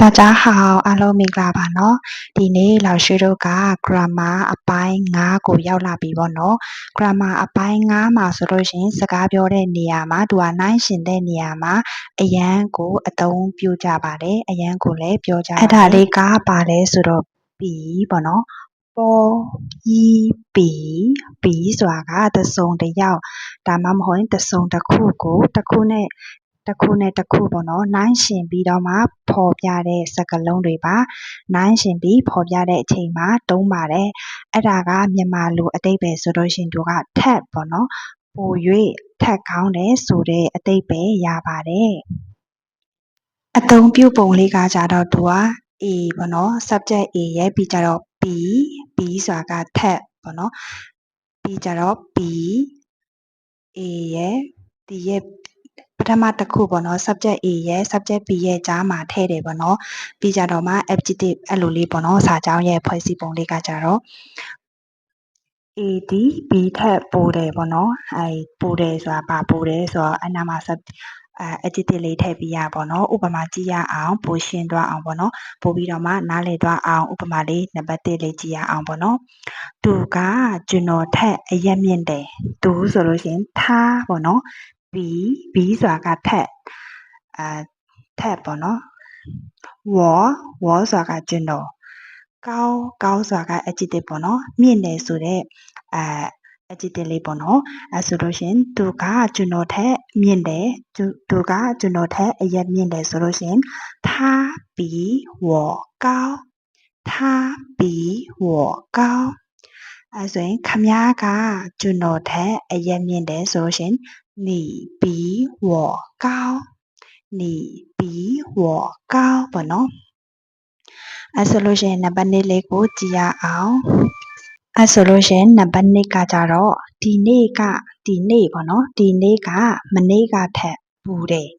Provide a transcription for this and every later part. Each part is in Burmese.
大家好，阿罗米拉巴喏。ဒီနေ့老师တို့က grammar အပိုင်း9ကိုရောက်လာပြီပေါ့နော်။ grammar အပိုင်း9မှာဆိုလို့ရှင်စကားပြောတဲ့နေရာမှာသူကနိုင်ရှင်တဲ့နေရာမှာအရန်ကိုအသုံးပြုကြပါတယ်။အရန်ကိုလည်းပြောကြပါတယ်။အဲ့ဒါလေးကပါလဲဆိုတော့ B ပေါ့နော်။ပေါ်ဤ B B ဆိုတာကတစုံတစ်ယောက်ဒါမှမဟုတ်တစုံတစ်ခုကိုတစ်ခုနဲ့ တစ်ခုနဲ့တစ်ခုပေါ့နော်နှိုင်းယှဉ်ပြီးတော့မှဖော်ပြတဲ့စကားလုံးတွေပါနှိုင်းယှဉ်ပြီးဖော်ပြတဲ့အချိန်မှာသုံးပါတယ်အဲ့ဒါကမြန်မာလိုအတိတ်ပဲဆိုလို့ရှိရင်သူကထက်ပေါ့နော်ပို၍ထက်ကောင်းတယ်ဆိုတဲ့အတိတ်ပဲရပါတယ်အသုံးပြုပုံလေးကကြတော့သူက A ပေါ့နော် subject A ရဲ့ပြီးကြတော့ B B ဆိုတာကထက်ပေါ့နော်ပြီးကြတော့ B A ရဲ့ဒီရဲ့ပ ထမတစ်ခုပေါ့နော် subject A ရဲ့ subject B ရဲ့ကြားမှာထည့်တယ်ပေါ့နော်ပြီးကြတော့မှ adjective အဲ့လိုလေးပေါ့နော်စာကြောင်းရဲ့ဖွဲ့စည်းပုံလေးကကြတော့ A ဒီ B ထက်ပိုတယ်ပေါ့နော်အဲပိုတယ်ဆိုတာပါပိုတယ်ဆိုတော့အနာမှာ sub အဲ adjective လေးထည့်ပြီးရပါတော့ဥပမာကြည့်ရအောင်ပိုရှင်းသွားအောင်ပေါ့နော်ပို့ပြီးတော့မှနားလည်သွားအောင်ဥပမာလေးနံပါတ်1လေးကြည့်ရအောင်ပေါ့နော်သူကကျွန်တော်ထက်အရက်မြင့်တယ်သူဆိုလို့ရှိရင်ထားပေါ့နော် B B ဆိုတာကထက်အဲထက်ပေါ့နော်ဝေါ်ဝေါ်ဆိုတာကကျွန်တော်ကောင်းကောင်းဆိုတာက adjective ပေါ့နော်မြင့်တယ်ဆိုတော့အဲ adjective လေးပေါ့နော်အဲဆိုလို့ရှင်သူကကျွန်တော်ထက်မြင့်တယ်သူသူကကျွန်တော်ထက်အရက်မြင့်တယ်ဆိုလို့ရှင်他比我高他比我高အဲဆိုရင်ခမားကကျွန်တော်ထက်အရက်မြင့်တယ်ဆိုလို့ရှင် 你比我高你比我高ပေါ့နော်အဲဆိုလို့ရှိရင်နံပါတ်2လေးကိုကြည့်ရအောင်အဲဆိုလို့ရှိရင်နံပါတ်2ကကြတော့ဒီနေ့ကဒီနေ့ပေါ့နော်ဒီနေ့ကမနေ့ကထက်ပူတယ်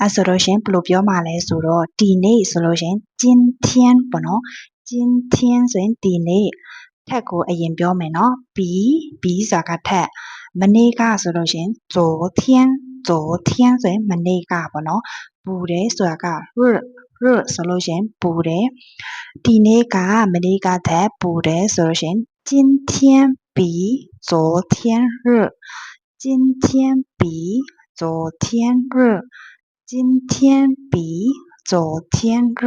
အဲဆိုလို့ရှိရင်ဘယ်လိုပြောမှလဲဆိုတော့ဒီနေ့ဆိုလို့ရှိရင်今天ပေါ့နော်今天ဆိုရင်ဒီနေ့ထက်ကိုအရင်ပြောမယ်နော်比比ဆိုတာကထက် မနေ့ကဆိုလို့ရှင်昨天昨天ဆိုရင်မနေ့ကပေါ့နော်ပူတယ်ဆိုတာက日日ဆိုလို့ရှင်ပူတယ်ဒီနေ့ကမနေ့ကထက်ပူတယ်ဆိုလို့ရှင်今天比昨天热今天比昨天热今天比昨天热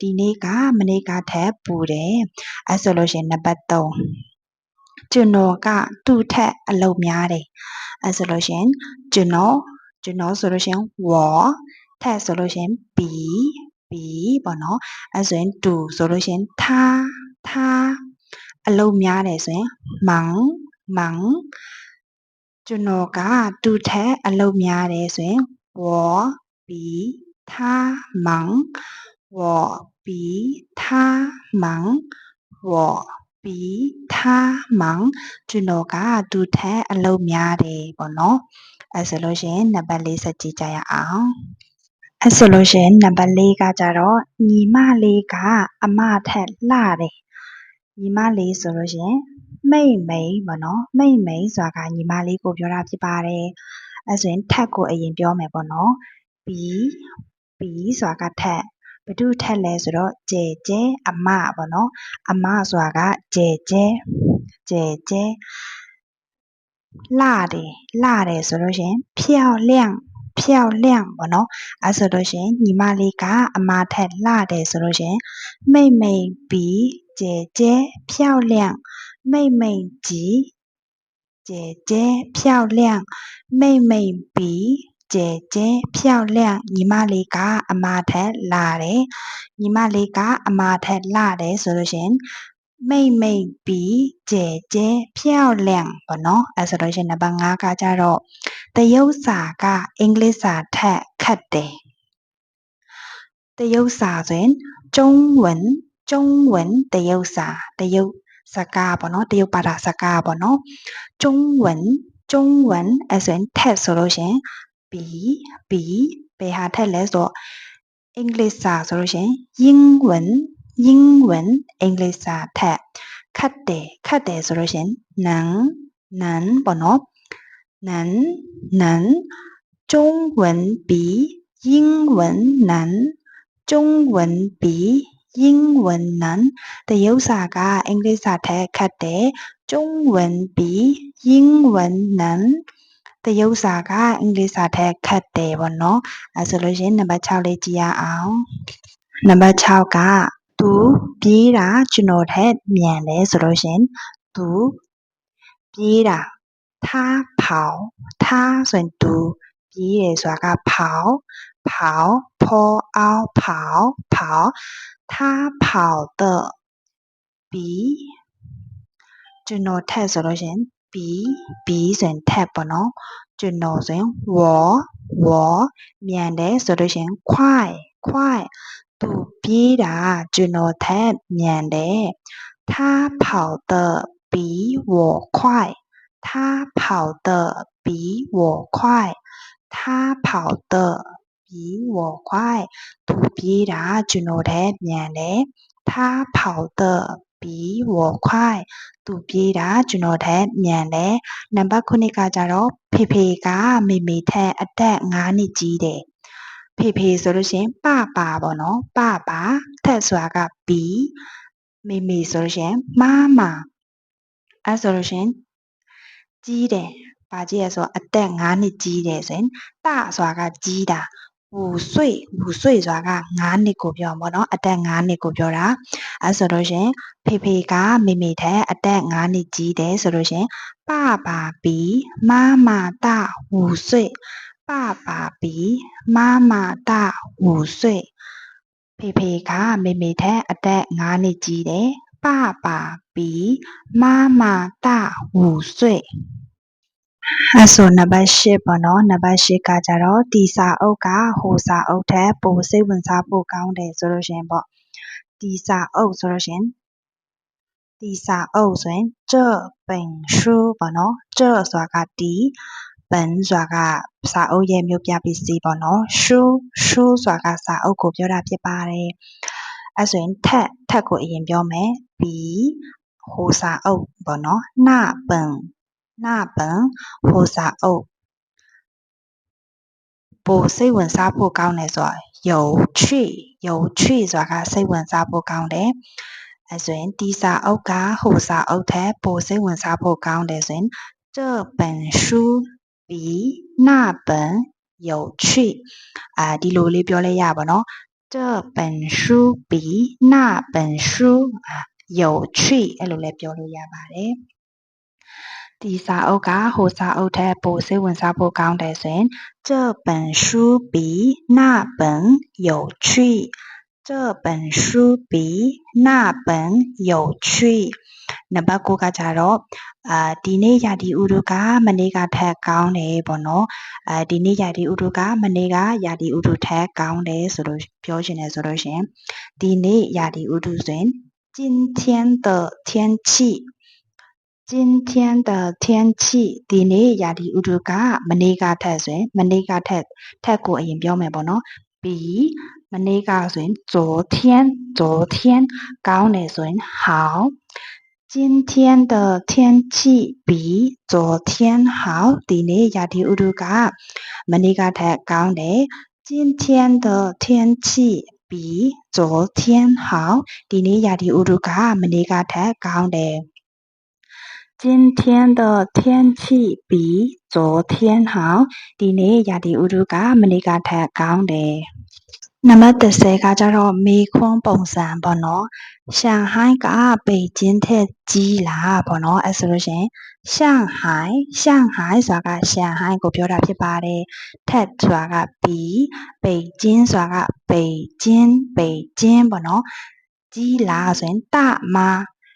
ဒီနေ့ကမနေ့ကထက်ပူတယ်အဲဆိုလို့ရှင်နံပါတ်3 ကျွန်တော်ကသူ့ထက်အလုပ်များတယ်အဲဆိုလို့ရှင်ကျွန်တော်ကျွန်တော်ဆိုလို့ရှင်我ထက်ဆိုလို့ရှင်比比ပေါ့နော်အဲဆိုရင်တူဆိုလို့ရှင်他他အလုပ်များတယ်ဆိုရင်忙忙ကျွန်တော်ကသူ့ထက်အလုပ်များတယ်ဆိုရင်我比他忙我比他忙我 ပီထားမောင်ကျွန်တော်ကသူထက်အလုပ်များတယ်ပေါ့နော်အဲဆိုလို့ရှင်နံပါတ်၄ဆက်ကြည့်ကြရအောင်အဲဆိုလို့ရှင်နံပါတ်၄ကကြတော့ညီမလေးကအမထက်လှတယ်ညီမလေးဆိုလို့ရှင်မိတ်မိန်ပေါ့နော်မိတ်မိန်ဆိုတာကညီမလေးကိုပြောတာဖြစ်ပါတယ်အဲဆိုရင်ထက်ကိုအရင်ပြောမယ်ပေါ့နော် b b ဆိုတာကထက် ဘသူထက်လဲဆိုတော့姐姐အမပေါ့နော်အမဆိုတာက姐姐姐姐辣တယ်辣တယ်ဆိုလို့ရှင်漂亮漂亮ပေါ့နော်အဲဆိုလို့ရှင်ညီမလေးကအမထက်လှတယ်ဆိုလို့ရှင်妹妹比姐姐漂亮妹妹比姐姐漂亮妹妹比 姐姐漂亮ညီမလေးကအမထက်လာတယ်ညီမလေးကအမထက်လာတယ်ဆိုလို့ရှင်妹妹比姐姐漂亮ပေါ့နော်အဲဆိုလို့ရှင်နံပါတ်5ကကြတော့တရုတ်စာကအင်္ဂလိပ်စာထက်ခက်တယ်တရုတ်စာဆိုရင်中文中文တရုတ်စာတရုတ်စကားပေါ့နော်တရုတ်ဘာသာစကားပေါ့နော်中文中文အဲဆိုရင်ထက်ဆိုလို့ရှင် 比比ဘယ်ဟာထက်လဲဆိုတော့အင်္ဂလိပ်စာဆိုလို့ရှင်英文英文အင်္ဂလိပ်စာထက်ခတ်တယ်ခတ်တယ်ဆိုလို့ရှင်能能ပေါ့နော်能能中文比英文难中 中文比英文难တရုတ်စာကအင်္ဂလိပ်စာထက်ခက်တယ်中文比英文难 တရုတ်စာကအင်္ဂလိပ်စာထက်ခက်တယ်ပေါ့နော်အဲဆိုလို့ရှိရင်နံပါတ်6လေးကြည့်ရအောင်နံပါတ်6ကသူပြေးတာကျွန်တော်ထက်မြန်တယ်ဆိုလို့ရှိရင်သူပြေးတာ他跑他ဆိုရင်သူပြေးတယ်ဆိုတာက跑跑跑အော跑跑他跑的比ကျွန်တော်ထက်ဆိုလို့ရှိရင် 比比人太不น就ทบ我我เนาะจ快快，不ส่就นหัว他跑得比我快他跑得比我快他跑得比我快ตัวปีดาจ他跑的 ပြီးဝေါ်ခွိုင်သူပြေးတာကျွန်တော်ထက်မြန်လဲနံပါတ်9ကကြတော့ဖေဖေကမေမေထက်အသက်9နှစ်ကြီးတယ်ဖေဖေဆိုလို့ရှိရင်ပပပေါ့နော်ပပထက်ဆိုတာကဘီမေမေဆိုလို့ရှိရင်မမအဲဆိုလို့ရှိရင်ကြီးတယ်ဘာကြီးလဲဆိုတော့အသက်9နှစ်ကြီးတယ်ဆိုရင်တဆိုတာကကြီးတာဟူဆွေဟူဆွေဆိုတာက9နှစ်ကိုပြောမှာပေါ့နော်အသက်9နှစ်ကိုပြောတာ အဲဆိုလို့ရှင်ဖေဖေကမေမေထက်အသက်9နှစ်ကြီးတယ်ဆိုလို့ရှင်ပပပီမမတဝူဆွေပပပီမမတဝူဆွေဖေဖေကမေမေထက်အသက်9နှစ်ကြီးတယ်ပပပီမမတဝူဆွေအဲဆိုနံပါတ်၈ပေါ့နော်နံပါတ်၈ကကြတော့ဒီစာအုပ်ကဟိုစာအုပ်ထက်ပိုစိတ်ဝင်စားဖို့ကောင်းတယ်ဆိုလို့ရှင်ပေါ့ ဒီစာအုပ်ဆိုလို့ရှင်ဒီစာအုပ်ဆိုရင်这本书ပေါ့နော်这ဆိုတာကဒီ本ဆိုတာကစာအုပ်ရဲ့မြို့ပြပစ္စည်းပေါ့နော်书书ဆိုတာကစာအုပ်ကိုပြောတာဖြစ်ပါတယ်အဲဆိုရင်ထက်ထက်ကိုအရင်ပြောမယ်ပြီးဟိုစာအုပ်ပေါ့နော်那本那本ဟိုစာအုပ်ပိုစိတ်ဝင်စားဖို့ကောင်းတယ်ဆိုတာ 有趣有趣ဆိုတာကစိတ်ဝင်စားဖို့ကောင်းတယ်အဲဆိုရင်ဒီစာအုပ်ကဟိုစာအုပ်ထက်ပိုစိတ်ဝင်စားဖို့ကောင်းတယ်ဆိုရင်这本书比那本有趣အာဒီလိုလေးပြောလိုက်ရပါတော့这本书比那本书有趣အဲ့လိုလည်းပြောလို့ရပါတယ် ဒီစာအုပ်ကဟိုစာအုပ်ထက်ပိုစိတ်ဝင်စားဖို့ကောင်းတယ်ဆိုရင်这本书比那本有趣这本书比那本有趣နံပါတ်9ကကြတော့အာဒီနေ့ရာဒီဥတုကမနေ့ကထက်ကောင်းတယ်ပေါ့နော်အဲဒီနေ့ရာဒီဥတုကမနေ့ကရာဒီဥတုထက်ကောင်းတယ်ဆိုလို့ပြောချင်တယ်ဆိုလို့ရှင်ဒီနေ့ရာဒီဥတုဆိုရင်今天的天气 今天的天气ဒီနေ့ရာသီဥတုကမနေ့ကထက်ဆိုရင်မနေ့ကထက်ထက်ကိုအရင်ပြောမယ်ပေါ့နော်ပြီးမနေ့ကဆိုရင်昨天昨天ကောင်းတယ်ဆိုရင်好今天的天气比昨天好ဒီနေ့ရာသီဥတုကမနေ့ကထက်ကောင်းတယ်今天的天气比昨天好ဒီနေ့ရာသီဥတုကမနေ့ကထက်ကောင်းတယ် 今天的天气比昨天好ဒီနေ့ရာသီဥတုကမနေ့ကထက်ကောင်းတယ်နံပါတ်30ကကြတော့မေခွန်းပုံစံပေါ့နော်ရှန်ဟိုင်းကပေကျင်းထက်ကြီးလားပေါ့နော်အဲဆိုလို့ရှင်ရှန်ဟိုင်းရှန်ဟိုင်းဆိုတာကရှန်ဟိုင်းကိုပြောတာဖြစ်ပါတယ်ထက်ဆိုတာကဘီပေကျင်းဆိုတာကပေကျင်းပေကျင်းပေါ့နော်ကြီးလားဆိုရင်တမ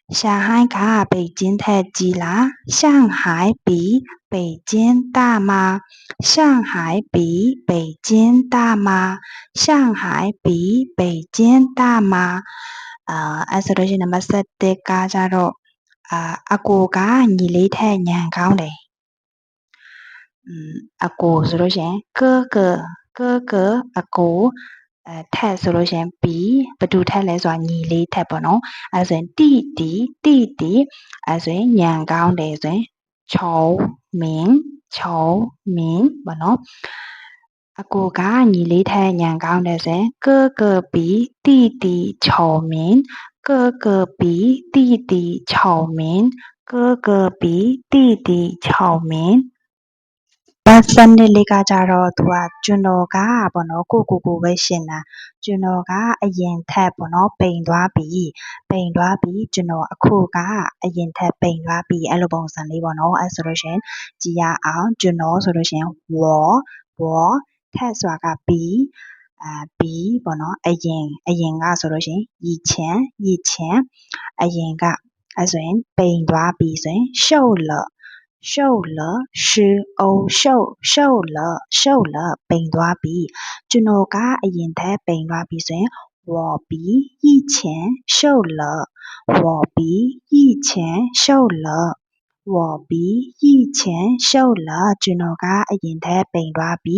上海卡北京太极啦上海比北京大吗？上海比北京大吗？上海比北京大吗？呃二十多岁那么帅的嘎加州啊，阿哥家你离太年高嘞嗯阿古是多少钱哥哥哥哥阿古 အဲထက်ဆိုလို့ရှင် b ဘယ်သူထက်လဲဆိုတာညီလေးထက်ပေါ့နော်အဲဆိုရင်တိတီတိတီအဲဆိုရင်ညံကောင်းတယ်ဆိုရင်ချောမင်းချောမင်းပေါ့နော်အကိုကညီလေးထက်ညံကောင်းတယ်ဆိုရင်ကကပီတိတီချောမင်းကကပီတိတီချောမင်းကကပီတိတီချောမင်း ဘတ်စနစ်လေးကကြတော့သူကကျွန်တော်ကပေါ့နော်ကိုကိုကိုပဲရှင်တာကျွန်တော်ကအရင်ထက်ပေါ့နော်ပိန်သွားပြီပိန်သွားပြီကျွန်တော်အခုကအရင်ထက်ပိန်သွားပြီအဲ့လိုပုံစံလေးပေါ့နော်အဲ့ဆိုလို့ရှင်ကြည်ရအောင်ကျွန်တော်ဆိုလို့ရှင်ဝေါ်ဝေါ်ထက်ဆိုတာကဘီအာဘီပေါ့နော်အရင်အရင်ကဆိုလို့ရှင်ရီချင်ရီချင်အရင်ကအဲ့ဆိုရင်ပိန်သွားပြီဆိုရင်ရှုပ်လော့ 瘦了，是哦瘦，瘦了，瘦了，变大鼻。就诺个 shou lo shou lo ɓe nwaɓi. Juno ka ɗi nte ɓe nwaɓi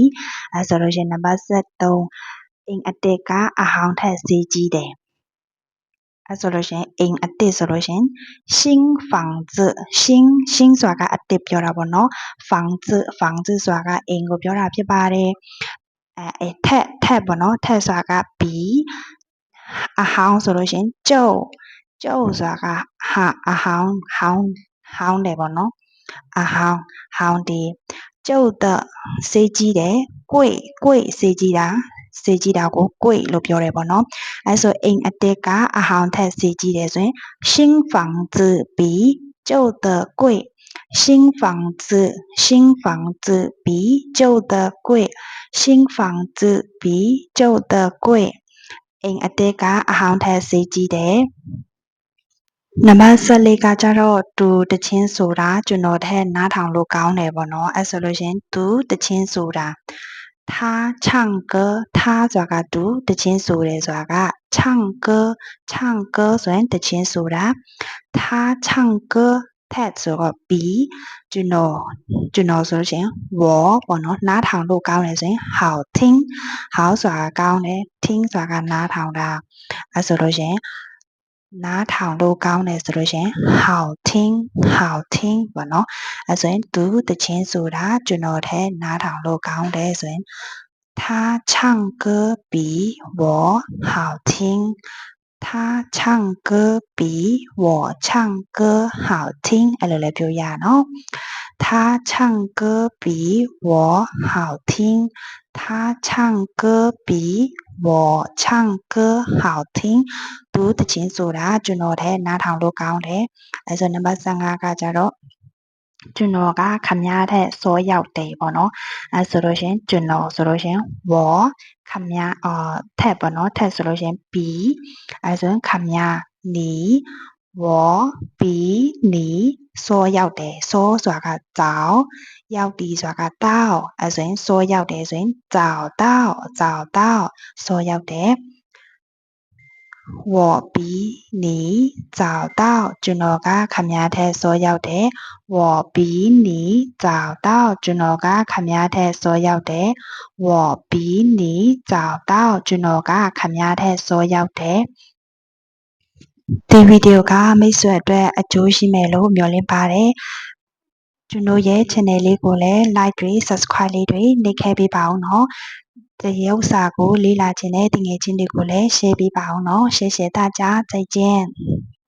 so nyo waɓi yi 激的 အတစ်ကအဟောင်းထက်ဈေးကြီးတယ်အဲဆိုလို့ရှိရင်အိမ်အတစ်ဆိုလို့ရှိရင်新房子新新ဆိုတာကအတစ်ပြောတာပေါ့နော်房子房子ဆိုတာကအိမ်ကိုပြောတာဖြစ်ပါတယ်အဲအဲထက်ထက်ပေါ့နော်ထက်ဆိုတာက比အဟောင်းဆိုလို့ရှိရင်ကျုပ်ကျုပ်ဆိုတာကဟာအဟောင်းဟောင်းဟောင်းတယ်ပေါ့နော်အဟောင်းဟောင်းဒီကျုပ်的ဈေးကြီးတယ်贵贵ဈေးကြီးတာ ဈေးကြီးတာကို贵လို့ပြောတယ်ပေါ့နော်အဲဆိုအိမ်အတက်ကအဟောင်းထက်ဈေးကြီးတယ်ဆိုရင်新房子比旧的贵新房子新房子比旧的贵新房子比旧的贵အိမ်အတက်ကအဟောင်းထက်ဈေးကြီးတယ်နံပါတ်14ကကြတော့သူတချင်းဆိုတာကျွန်တော်ထက်နားထောင်လို့ကောင်းတယ်ပေါ့နော်အဲဆိုလို့ရှင်သူတချင်းဆိုတာ 他唱歌他ဆိုတာကသူတချင်းဆိုတယ်ဆိုတာက唱歌唱歌ဆိုရင်တချင်းဆိုတာ他唱歌ထက်ဆိုတော့ B ကျွန်တော်ကျွန်တော်ဆိုလို့ရှင်我ပေါ့နော်နားထောင်လို့ကောင်းတယ်ဆိုရင်好听好ဆိုတာကောင်းတယ်听ဆိုတာကနားထောင်တာအဲဆိုလို့ရှင်နားထောင် 拿头路高呢，是不是？好听，好听，不咯？啊，所以读的清楚啦，就那天拿头路高的人，他唱歌比我好听，他唱歌比我唱歌好听，哎，来来表演哦。他唱歌比我好听，他唱歌比我唱歌好听သူတချင်းဆိုတာကျွန်တော်ထဲနားထောင်လို့ကောင်းတယ်အဲဆိုနံပါတ်15ကကြတော့ကျွန်တော်ကခမည်းထက်စောရောက်တယ်ပေါ့နော်အဲဆိုလို့ရှင်ကျွန်တော်ဆိုလို့ရှင်ဝေါ်ခမည်းအာထက်ပေါ့နော်ထက်ဆိုလို့ရှင် b အဲဆိုရင်ခမည်းနီဝေါ် b နီ စောရောက်တယ်စောဆိုတာကကြောင်းရောက်ပြီဆိုတာကတောက်အဲဆိုရင်စောရောက်တယ်ဆိုရင်ကြောင်းတောက်ကြောင်းတောက်စောရောက်တယ်ဝပြီနီကြောင်းတောက်ကျွန်တော်ကခမည်းထဲစောရောက်တယ်ဝပြီနီကြောင်းတောက်ကျွန်တော်ကခမည်းထဲစောရောက်တယ်ဝပြီနီကြောင်းတောက်ကျွန်တော်ကခမည်းထဲစောရောက်တယ် ဒီဗီဒီယိုကမိတ်ဆွေအတွက်အကျိုးရှိမယ်လို့မျှော်လင့်ပါတယ်။ကျွန်တို့ရဲ့ channel လေးကိုလည်း like တွေ subscribe လေးတွေနှိပ်ခဲပေးပါအောင်နော်။ဒီရုပ်စာကိုလေ့လာခြင်းနဲ့တင်ငယ်ချင်းတွေကိုလည်း share ပေးပါအောင်နော်။ရှယ်ရှယ်တကြကြိုက်ခြင်း။